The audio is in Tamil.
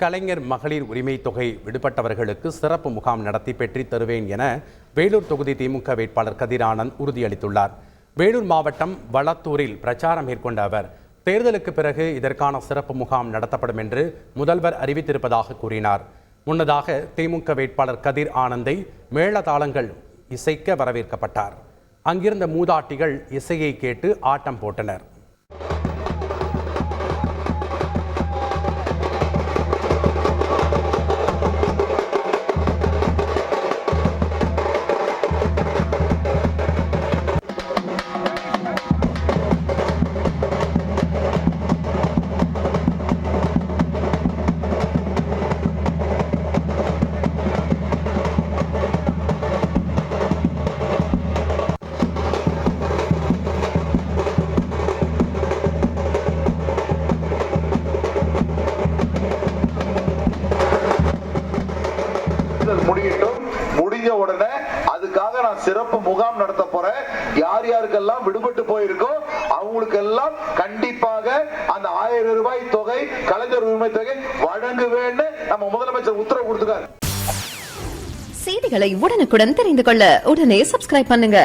கலைஞர் மகளிர் உரிமை தொகை விடுபட்டவர்களுக்கு சிறப்பு முகாம் நடத்தி பெற்றித் தருவேன் என வேலூர் தொகுதி திமுக வேட்பாளர் கதிர் ஆனந்த் உறுதியளித்துள்ளார். வேலூர் மாவட்டம் வளத்தூரில் பிரச்சாரம் மேற்கொண்ட அவர் தேர்தலுக்கு பிறகு இதற்கான சிறப்பு முகாம் நடத்தப்படும் என்று முதல்வர் அறிவித்திருப்பதாக கூறினார். முன்னதாக திமுக வேட்பாளர் கதிர் ஆனந்தை மேளதாளங்கள் இசைக்க வரவேற்கப்பட்டார். அங்கிருந்த மூதாட்டிகள் இசையை கேட்டு ஆட்டம் போட்டனர். முடியட்டும். முடிஞ்ச உடனே அதுக்காக நான் சிறப்பு முகாம் நடத்த போறேன். யார் யாருக்கெல்லாம் விடுபட்டு போயிருக்கோ அவங்களுக்கு எல்லாம் கண்டிப்பாக அந்த ஆயிரம் ரூபாய் தொகை கலைஞர் உரிமை தொகை வழங்குவேன்னு நம்ம முதலமைச்சர் உத்தரவு கொடுத்துருக்காரு செய்திகளை உடனுக்குடன் தெரிந்து கொள்ள உடனே சப்ஸ்கிரைப் பண்ணுங்க.